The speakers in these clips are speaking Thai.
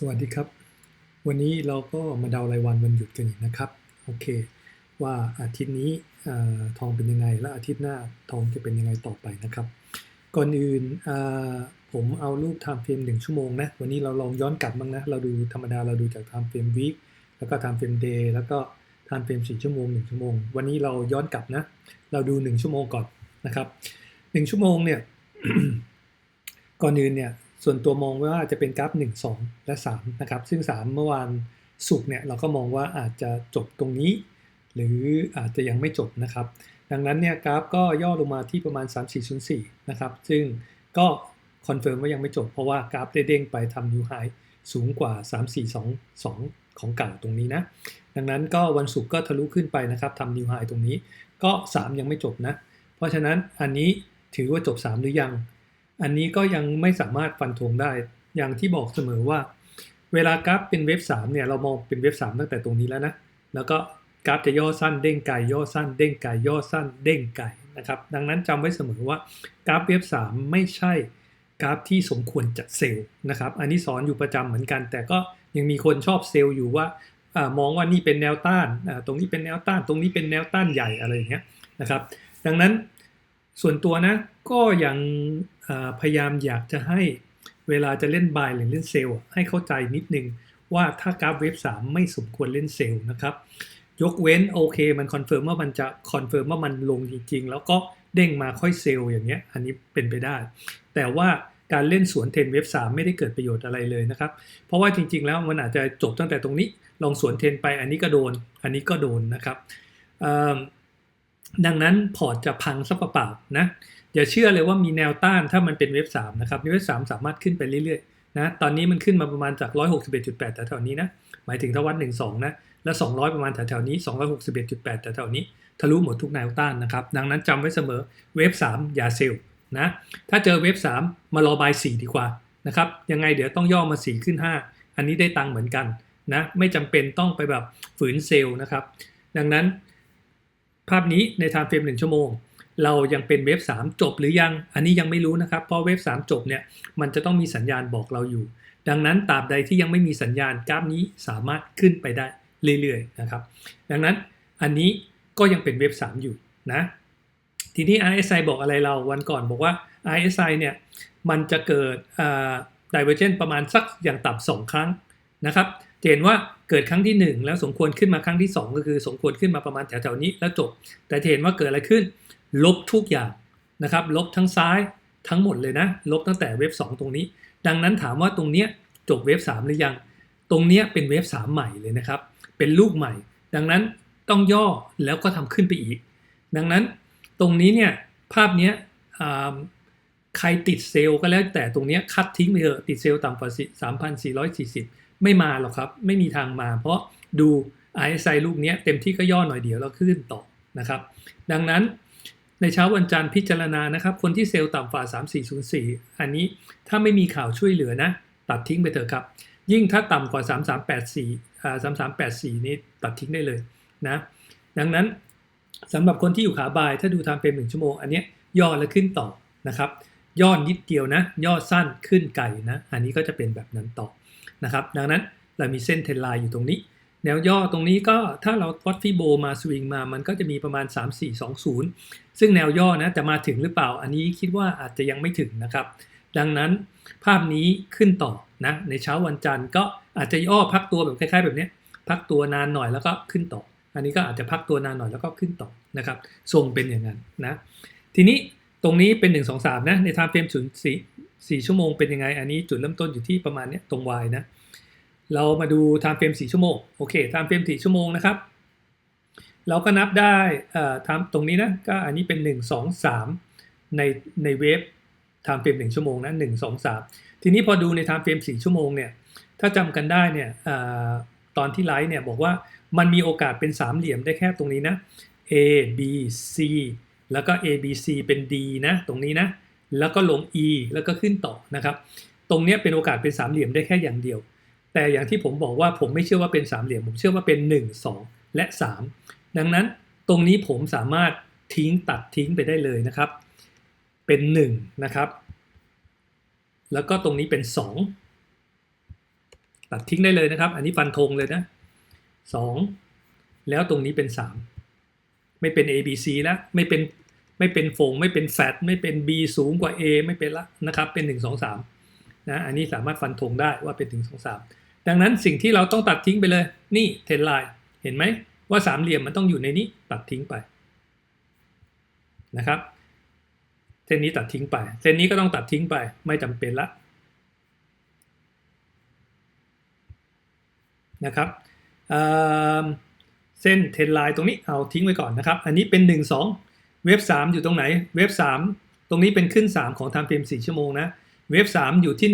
สวัสดีครับ วันนี้เราก็มาเดารายวันวันหยุดกันอีกนะครับ โอเค ว่าอาทิตย์นี้ทองเป็นยังไง และอาทิตย์หน้าทองจะเป็นยังไงต่อไปนะครับ ก่อนอื่นผมเอารูป time frame หนึ่งชั่วโมงนะ วันนี้เราลองย้อนกลับบ้างนะ เราดูธรรมดาเราดูจาก time frame week แล้วก็ time frame day แล้วก็ time frame 4ชั่วโมง1ชั่วโมง วันนี้เราย้อนกลับนะ เราดู1ชั่วโมงก่อนนะครับ1ชั่วโมงเนี่ยก่อนอื่นเนี่ย ส่วนตัวมองว่าจะเป็นกราฟ 1 2 และ 3 นะครับ ซึ่ง 3 เมื่อวานศุกเนี่ยเราก็มองว่าอาจจะจบตรงนี้ หรืออาจจะยังไม่จบนะครับ ดังนั้นเนี่ยกราฟก็ย่อลงมาที่ประมาณ 3404 นะครับ ซึ่งก็คอนเฟิร์มว่ายังไม่จบ เพราะว่ากราฟได้เด้งไปทำนิวไฮสูงกว่า 3422 ของเก่าตรงนี้นะ ดังนั้นก็วันศุกร์ก็ทะลุขึ้นไปนะครับทำนิวไฮตรงนี้ ก็ 3 ยังไม่จบนะ เพราะฉะนั้นอันนี้ถือว่าจบ 3 หรือยัง อันนี้ก็ยังไม่สามารถฟันธงได้ อย่างที่บอกเสมอว่า เวลากราฟเป็นเว็บ3เนี่ยเรามองเป็นเว็บ3ตั้งแต่ตรงนี้แล้วนะ แล้วก็กราฟจะย่อสั้นเด้งไกลย่อสั้นเด้งไกลย่อสั้นเด้งไกลนะครับ ดังนั้นจำไว้เสมอว่ากราฟเว็บ3ไม่ใช่กราฟที่สมควรจะเซลล์นะครับ อันนี้สอนอยู่ประจำเหมือนกัน แต่ก็ยังมีคนชอบเซลล์อยู่ว่าอามองว่านี่เป็นแนวต้าน ตรงนี้เป็นแนวต้าน ตรงนี้เป็นแนวต้านใหญ่อะไรอย่างเงี้ยนะครับ ดังนั้น ส่วนตัวนะก็ยังพยายามอยากจะให้เวลาจะเล่นบายหรือเล่นเซลล์ให้เข้าใจนิดนึงว่าถ้ากราฟเว็บ3ไม่สมควรเล่นเซลล์นะครับ ยกเว้นโอเค มันคอนเฟิร์มว่ามันจะคอนเฟิร์มว่ามันลงจริงๆ แล้วก็เด้งมาค่อยเซลล์อย่างเงี้ยอันนี้เป็นไปได้ แต่ว่าการเล่นสวนเทนเว็บ3ไม่ได้เกิดประโยชน์อะไรเลยนะครับ เพราะว่าจริงๆ แล้วมันอาจจะจบตั้งแต่ตรงนี้ ลองสวนเทนไปอันนี้ก็โดน อันนี้ก็โดนนะครับ ดังนั้นพอร์ตจะพังซับเปล่าๆนะอย่าเชื่อเลยว่ามีแนวต้านถ้ามันเป็นเว็บ3นะครับเว็บ3สามารถขึ้นไปเรื่อยๆนะตอนนี้มันขึ้นมาประมาณจาก 161.8แต่แถวนี้นะหมายถึงถ้าวัด12นะแล้ว200 ประมาณแถวๆนี้ 261.8แต่แถวนี้ทะลุหมดทุกแนวต้านนะครับดังนั้นจำไว้เสมอเว็บ3อย่าเซลนะถ้าเจอเว็บ3มารอบาย4ดีกว่านะครับยังไงเดี๋ยวต้องย่อมา 4 ขึ้น 5 อันนี้ได้ตังค์เหมือนกันนะไม่จำเป็นต้องไปแบบฝืนเซลนะครับดังนั้น ภาพนี้ใน time frame 1ชั่วโมง เรายังเป็นเว็บ3จบหรือยัง อันนี้ยังไม่รู้นะครับ เพราะเว็บ3จบเนี่ยมันจะต้องมีสัญญาณบอกเราอยู่ ดังนั้นตราบใดที่ยังไม่มีสัญญาณกราฟนี้สามารถขึ้นไปได้เรื่อยๆนะครับ ดังนั้นอันนี้ก็ยังเป็นเว็บ3อยู่นะทีนี้ RSI บอกอะไรเราวันก่อนบอกว่า RSI เนี่ยมันจะเกิด divergence ประมาณสักอย่างต่ำสองครั้งนะครับ เห็นว่าเกิดครั้งที่ 1 แล้วสมควรขึ้นมาครั้งที่ 2 ก็คือสมควรขึ้นมาประมาณแถวๆนี้แล้วจบ แต่เห็นว่าเกิดอะไรขึ้น ลบทุกอย่างนะครับ ลบทั้งซ้ายทั้งหมดเลยนะ ลบตั้งแต่เว็บ 2 ตรงนี้ ดังนั้นถามว่าตรงเนี้ยจบเว็บ 3 หรือยัง ตรงเนี้ยเป็นเว็บ 3 ใหม่เลยนะครับ เป็นลูกใหม่ ดังนั้นต้องย่อแล้วก็ทำขึ้นไปอีก ดังนั้นตรงนี้เนี่ยภาพเนี้ยใครติดเซลล์ก็แล้วแต่ตรงนี้คัดทิ้งไปเถอะติดเซลล์ต่ำกว่า 3,440 ไม่มาหรอกครับ ไม่มีทางมา เพราะดู RSI ลูกนี้เต็มที่ก็ย่อหน่อยเดียวแล้วขึ้นต่อนะครับ ดังนั้นในเช้าวันจันทร์พิจารณานะครับ คนที่เซลล์ต่ำฝ่า 3404 อันนี้ถ้าไม่มีข่าวช่วยเหลือนะ ตัดทิ้งไปเถอะครับ ยิ่งถ้าต่ำกว่า 3384อ่า3384 นี้ตัดทิ้งได้เลยนะ ดังนั้นสำหรับคนที่อยู่ขาบาย ถ้าดูทำเป็นหนึ่งชั่วโมง อันนี้ย่อแล้วขึ้นต่อนะครับ ย่อนิดเดียวนะ ย่อสั้นขึ้นไก่นะ อันนี้ก็จะเป็นแบบนั้นต่อ นะครับ ดังนั้นเรามีเส้นเทนไลน์อยู่ตรงนี้ แนวย่อตรงนี้ก็ถ้าเราวัดฟิโบมาสวิงมา มันก็จะมีประมาณ 3420 ซึ่งแนวย่อนะจะมาถึงหรือเปล่า อันนี้คิดว่าอาจจะยังไม่ถึงนะครับ ดังนั้นภาพนี้ขึ้นต่อนะในเช้าวันจันทร์ก็อาจจะย่อพักตัวแบบคล้าย ๆ แบบนี้พักตัวนานหน่อยแล้วก็ขึ้นต่อ อันนี้ก็อาจจะพักตัวนานหน่อยแล้วก็ขึ้นต่อนะครับทรงเป็นอย่างนั้นนะทีนี้ตรงนี้เป็น 1 2 3นะในไทม์เฟรมศูนย์สี่ สี่ชั่วโมงเป็นยังไง อันนี้จุดเริ่มต้นอยู่ที่ประมาณนี้ตรง Y นะ เรามาดูไทม์เฟรมสี่ชั่วโมง โอเคไทม์เฟรมสี่ชั่วโมงนะครับ เราก็นับได้อ่าทำตรงนี้นะ ก็อันนี้เป็น 1 2 3 ในในเวฟไทม์เฟรมหนึ่งชั่วโมงนะหนึ่งสองสามทีนี้พอดูในไทม์เฟรมสี่ชั่วโมงเนี่ย ถ้าจำกันได้เนี่ยอตอนที่ไลฟ์เนี่ยบอกว่ามันมีโอกาสเป็นสามเหลี่ยมได้แค่ตรงนี้นะ A B C แล้วก็ A B C เป็น D นะ ตรงนี้นะ แล้วก็ลง e แล้วก็ขึ้นต่อนะครับ ตรงนี้เป็นโอกาสเป็นสามเหลี่ยมได้แค่อย่างเดียว แต่อย่างที่ผมบอกว่าผมไม่เชื่อว่าเป็นสามเหลี่ยม ผมเชื่อว่าเป็น 1 2 และ 3 ดังนั้นตรงนี้ผมสามารถทิ้งตัดทิ้งไปได้เลยนะครับ เป็น 1 นะครับ แล้วก็ตรงนี้เป็น 2 ตัดทิ้งได้เลยนะครับ อันนี้ฟันธงเลยนะสองแล้วตรงนี้เป็นสามไม่เป็น A B C แล้วไม่เป็น ไม่เป็นฟงไม่เป็นแฟตไม่เป็น B สูงกว่า A ไม่เป็นละนะครับเป็น 1 2 3นะอันนี้สามารถฟันธงได้ว่าเป็น1 2 3 ดังนั้นสิ่งที่เราต้องตัดทิ้งไปเลย นี่เทนไลน์เห็นไหมว่าสามเหลี่ยมมันต้องอยู่ในนี้ตัดทิ้งไปนะครับเส้นนี้ตัดทิ้งไปเส้นนี้ก็ต้องตัดทิ้งไป ไม่จำเป็นละนะครับเเส้นเทนไลน์ตรงนี้เอาทิ้งไว้ก่อนนะครับ อันนี้เป็น 1 2 เว็บ3อยู่ตรงไหน เว็บ3ตรงนี้เป็นขึ้น 3 ของ time frame 4 ชั่วโมงนะ เว็บ3อยู่ที่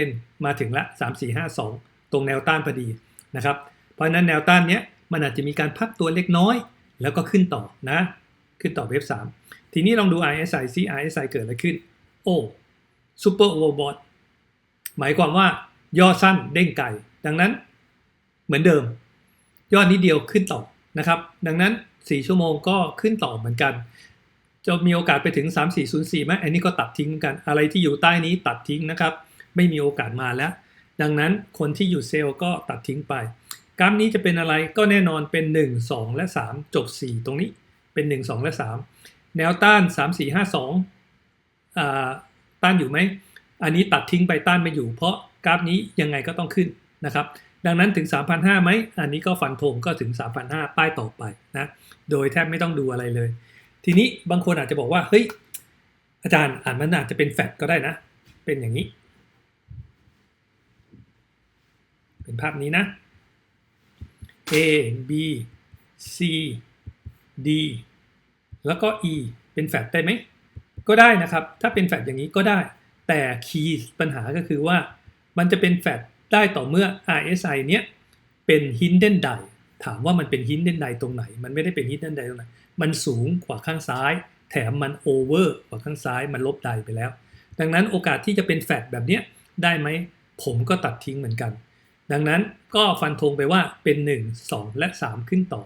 100%มาถึงละ 3 4 5 2 ตรงแนวต้านพอดีนะครับ เพราะฉะนั้นแนวต้านเนี้ยมันอาจจะมีการพักตัวเล็กน้อย แล้วก็ขึ้นต่อนะ ขึ้นต่อเว็บ3ทีนี้ลองดู RSI ซิ RSI เกิดอะไรขึ้น โอ้ซูเปอร์โอเวอร์บอทหมายความว่าย่อสั้นเด้งไก่ดังนั้นเหมือนเดิม ยอดนิดเดียวขึ้นต่อนะครับ ดังนั้น 4 ชั่วโมงก็ขึ้นต่อเหมือนกัน จะมีโอกาสไปถึง 3404ไหมอันนี้ก็ตัดทิ้งกันอะไรที่อยู่ใต้นี้ตัดทิ้งนะครับ ไม่มีโอกาสมาแล้ว ดังนั้นคนที่อยู่เซลล์ก็ตัดทิ้งไปกราฟนี้จะเป็นอะไรก็แน่นอนเป็น 1 2 และ 3 จบ 4 ตรงนี้เป็น 1 2 และ 3 แนวต้าน 3 4 5 2อ่าต้านอยู่ไหม อันนี้ตัดทิ้งไปต้านไม่อยู่ เพราะกราฟนี้ยังไงก็ต้องขึ้นนะครับ ดังนั้นถึง 3,500ไหม อันนี้ก็ฟันธงก็ถึง 3,500 ป้ายต่อไปนะ โดยแทบไม่ต้องดูอะไรเลย ทีนี้บางคนอาจจะบอกว่าเฮ้ยอาจารย์อ่านมันอาจจะเป็นแฟดก็ได้นะ เป็นอย่างนี้ เป็นภาพนี้นะ A B C D แล้วก็ E เป็นแฟดได้ไหม ก็ได้นะครับ ถ้าเป็นแฟดอย่างนี้ก็ได้ แต่คีย์ปัญหาก็คือว่ามันจะเป็นแฟดได้ต่อเมื่อ RSI เนี้ยเป็น hidden d i ถามว่ามันเป็น hidden d i ตรงไหน มันไม่ได้เป็น hidden d i ตรงไหน มันสูงกว่าข้างซ้าย แถมมัน over กว่าข้างซ้าย มันลบไดไปแล้ว ดังนั้นโอกาสที่จะเป็นแฟดแบบเนี้ยได้ไหม ผมก็ตัดทิ้งเหมือนกัน ดังนั้นก็ฟันธงไปว่าเป็น 1 2 และ 3 ขึ้นต่อ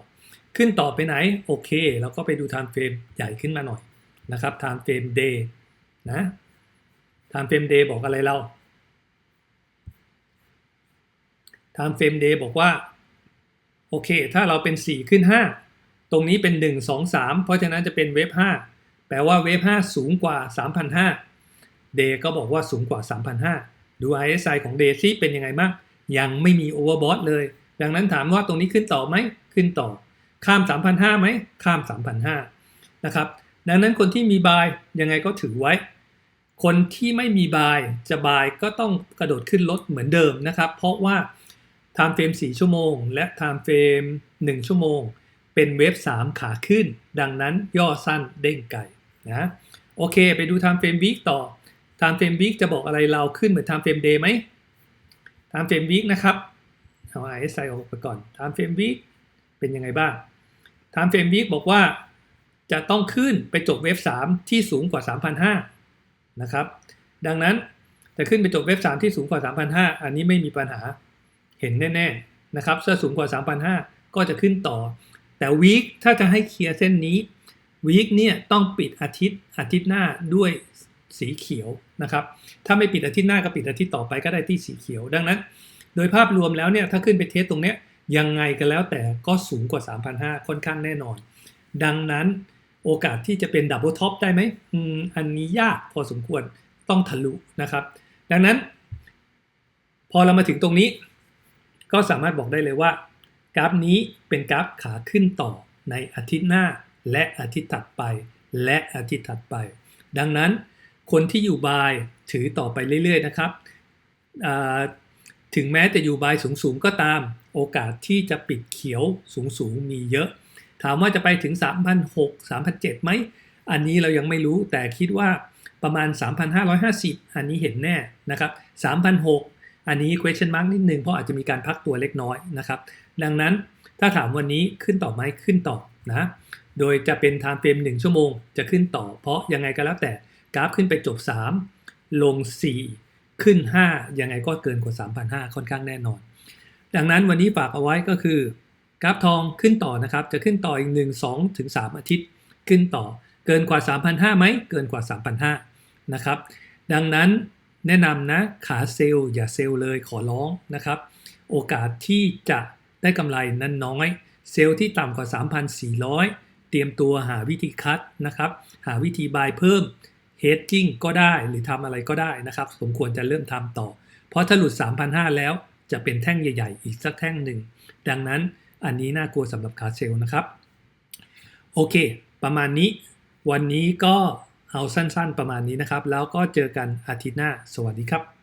ขึ้นต่อไปไหน โอเคเราก็ไปดู time frame ใหญ่ขึ้นมาหน่อยนะครับ time frame day นะ time frame day บอกอะไรเรา time frame day บอกว่า โอเค ถ้าเราเป็น 4 ขึ้น 5 ตรงนี้เป็น 1 2 3 เพราะฉะนั้นจะเป็นเวฟ5แปลว่าเวฟ5สูงกว่า 3,500 day ก็บอกว่าสูงกว่า 3,500 ดู RSI ของ day ซิเป็นยังไงบ้าง ยังไม่มี overbought เลย ดังนั้นถามว่าตรงนี้ขึ้นต่อไหม ขึ้นต่อ ข้าม 3,500ไหม ข้าม 3,500 นะครับ ดังนั้นคนที่มีบายยังไงก็ถือไว้ คนที่ไม่มีบายจะบายก็ต้องกระโดดขึ้นรถเหมือนเดิมนะครับ เพราะว่า time frame 4ชั่วโมง และ time frame 1ชั่วโมง เป็นเวฟ3ขาขึ้น ดังนั้นย่อสั้นเด้งไก่นะโอเค ไปดู time frame week ต่อ time frame week จะบอกอะไรเราขึ้นเหมือน time frame day ไหม time frame week นะครับเอา RSI ออกไปก่อน time frame week เป็นยังไงบ้าง time frame week บอกว่าจะต้องขึ้นไปจบเวฟ3ที่สูงกว่า 3,500นะครับ ดังนั้นจะขึ้นไปจบเวฟ3ที่สูงกว่า 3,500 อันนี้ไม่มีปัญหา เห็นแน่ๆนะครับถ้าสูงกว่า 3,500 ก็จะขึ้นต่อ แต่วีคถ้าจะให้เคลียร์เส้นนี้วีคเนี่ยต้องปิดอาทิตย์อาทิตย์หน้าด้วยสีเขียวนะครับ ถ้าไม่ปิดอาทิตย์หน้าก็ปิดอาทิตย์ต่อไปก็ได้ที่สีเขียว ดังนั้น โดยภาพรวมแล้วเนี่ยถ้าขึ้นไปเทสตรงเนี้ยยังไงก็แล้วแต่ก็สูงกว่า 3,500 ค่อนข้างแน่นอน ดังนั้นโอกาสที่จะเป็นดับเบิลท็อปได้ไหมอันนี้ยากพอสมควรต้องทะลุนะครับ ดังนั้น พอเรามาถึงตรงนี้ ก็สามารถบอกได้เลยว่า กราฟนี้เป็นกราฟขาขึ้นต่อในอาทิตย์หน้า และอาทิตย์ถัดไป และอาทิตย์ถัดไป ดังนั้นคนที่อยู่บายถือต่อไปเรื่อยๆนะครับถึงแม้จะอยู่บายสูงๆก็ตาม โอกาสที่จะปิดเขียวสูงๆมีเยอะ ถามว่าจะไปถึง3,600 3,700ไหม อันนี้เรายังไม่รู้แต่คิดว่าประมาณ 3,550 อันนี้เห็นแน่นะครับ3,600 อันนี้ question mark นิดนึงเพราะอาจจะมีการพักตัวเล็กน้อยนะครับ ดังนั้นถ้าถามวันนี้ขึ้นต่อไหมขึ้นต่อนะ โดยจะเป็น time frame 1 ชั่วโมงจะขึ้นต่อ เพราะยังไงก็แล้วแต่กราฟขึ้นไปจบ 3 ลง 4 ขึ้น 5 ยังไงก็เกินกว่า 3,500 ค่อนข้างแน่นอน ดังนั้นวันนี้ฝากเอาไว้ก็คือกราฟทองขึ้นต่อนะครับ จะขึ้นต่ออีก 1 2ถึง3อาทิตย์ ขึ้นต่อเกินกว่า 3,500ไหมเกินกว่า 3,500 นะครับ ดังนั้น แนะนำนะขาเซลล์อย่าเซลล์เลยขอร้องนะครับ โอกาสที่จะได้กำไรนั้นน้อย เซลล์ที่ต่ำกว่า 3,400 เตรียมตัวหาวิธีคัดนะครับ หาวิธีบายเพิ่ม hedging ก็ได้หรือทำอะไรก็ได้นะครับ สมควรจะเริ่มทำต่อ เพราะถ้าหลุด 3,500 แล้วจะเป็นแท่งใหญ่ ๆ อีกสักแท่งหนึ่ง ดังนั้นอันนี้น่ากลัวสำหรับขาเซลล์นะครับ โอเค ประมาณนี้ วันนี้ก็ เอาสั้นๆประมาณนี้นะครับ แล้วก็เจอกันอาทิตย์หน้า สวัสดีครับ